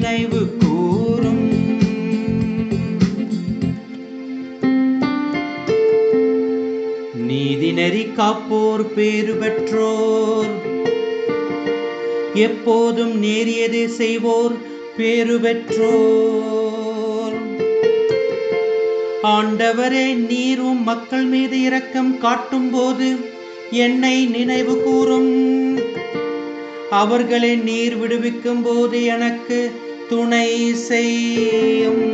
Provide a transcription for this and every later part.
நினைவு கூறும். நீதிநெறி காப்போர் பேறு பெற்றோர். எப்போதும் நேரியதை செய்வோர் பேறு பெற்றோர். ஆண்டவரே நீரும் மக்கள் மீது இரக்கம் காட்டும் போது என்னை நினைவு கூறும். அவர்களை நீர் விடுவிக்கும் போது எனக்கு துணை செய்யும்.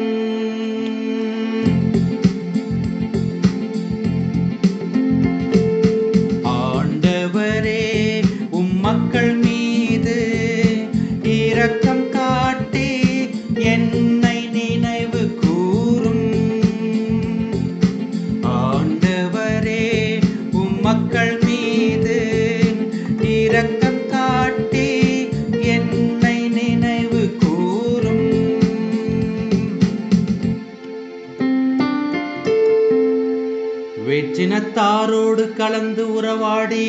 ஜினத்தாரோடு கலந்து உறவாடி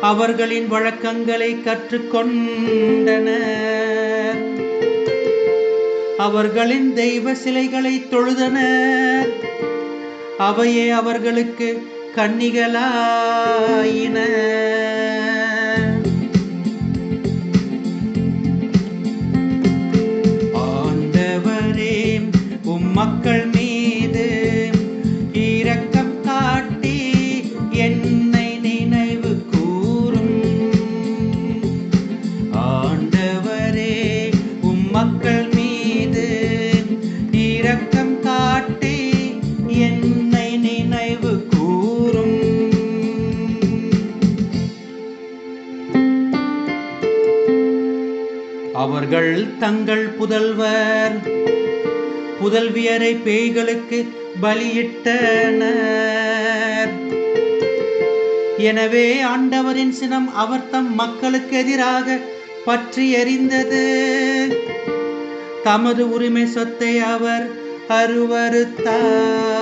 அவர்களின் வழக்கங்களை கற்றுக்கொண்டனர் அவர்களின் தெய்வ சிலைகளை தொழுதனர் அவையே அவர்களுக்கு கன்னிகளாயின. அவர்கள் தங்கள் புதல்வர். புதல்வியரை பேய்களுக்கு பலியிட்டனர். எனவே ஆண்டவரின் சினம் அவர் தம் மக்களுக்கு எதிராக பற்றி எறிந்தது தமது உரிமை சொத்தை அவர் அருவருத்தார்